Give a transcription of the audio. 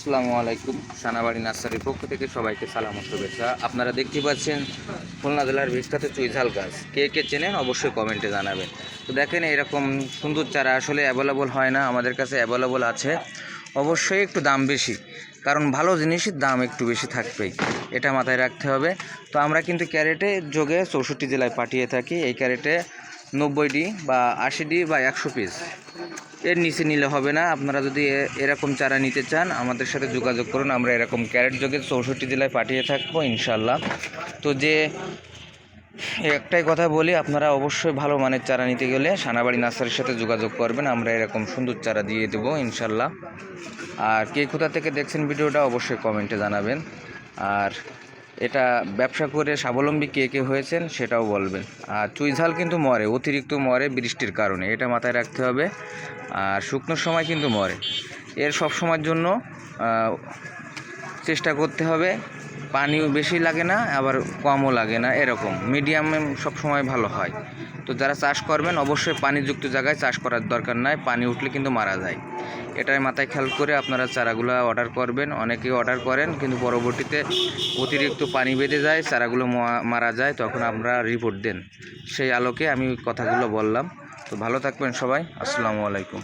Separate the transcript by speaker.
Speaker 1: আসসালামু আলাইকুম, সানাবাড়ি নার্সারির পক্ষ থেকে সবাইকে সালাম ও শুভেচ্ছা। আপনারা দেখতে পাচ্ছেন খুলনা জেলার বিখ্যাত চুইঝাল গাছ। কে কে চেনেন অবশ্যই কমেন্টে জানাবেন। তো দেখেন এরকম সুন্দর চারা আসলে অ্যাভেলেবল হয় না, আমাদের কাছে অ্যাভেলেবল আছে। অবশ্যই একটু দাম বেশি, কারণ ভালো জিনিসের দাম একটু বেশি থাকবেই, এটা মাথায় রাখতে হবে। তো আমরা কিন্তু ক্যারেটে যোগে চৌষট্টি জেলায় পাঠিয়ে থাকি, এই ক্যারেটে নব্বইটি বা আশিটি বা একশো পিস। এর নিচে নিলে হবে না। আপনারা যদি এরকম চারা নিতে চান, আমাদের সাথে যোগাযোগ করুন। আমরা এরকম ক্যারেট যোগে চৌষট্টি জেলায় পাঠিয়ে থাকব ইনশাল্লাহ তো যে, একটাই কথা বলি, আপনারা অবশ্যই ভালো মানের চারা নিতে গেলে সানাবাড়ি নার্সারির সাথে যোগাযোগ করবেন। আমরা এরকম সুন্দর চারা দিয়ে দেবো ইনশাল্লাহ আর কে কোথা থেকে দেখছেন ভিডিওটা অবশ্যই কমেন্টে জানাবেন। আর এটা ব্যবসা করে স্বাবলম্বী কে কে হয়েছেন সেটাও বলবেন। আর চুইঝাল কিন্তু মরে, অতিরিক্ত মরে বৃষ্টির কারণে, এটা মাথায় রাখতে হবে। আর শুকনোর সময় কিন্তু মরে। এর সব সময়ের জন্য চেষ্টা করতে হবে। পানিও বেশি লাগে না, আবার কমও লাগে না, এরকম। মিডিয়ামে সবসময় ভালো হয়। তো যারা চাষ করবেন, অবশ্যই পানিযুক্ত জায়গায় চাষ করার দরকার নাই, পানি উঠলে কিন্তু মারা যায়। এটাই মাথায় খেয়াল করে আপনারা চারাগুলো অর্ডার করবেন। অনেকেই অর্ডার করেন, কিন্তু পরবর্তীতে অতিরিক্ত পানি বেঁধে যায়, চারাগুলো মারা যায়, তখন আমরা রিপোর্ট দেন। সেই আলোকে আমি কথাগুলো বললাম। তো ভালো থাকবেন সবাই। আসসালামু আলাইকুম।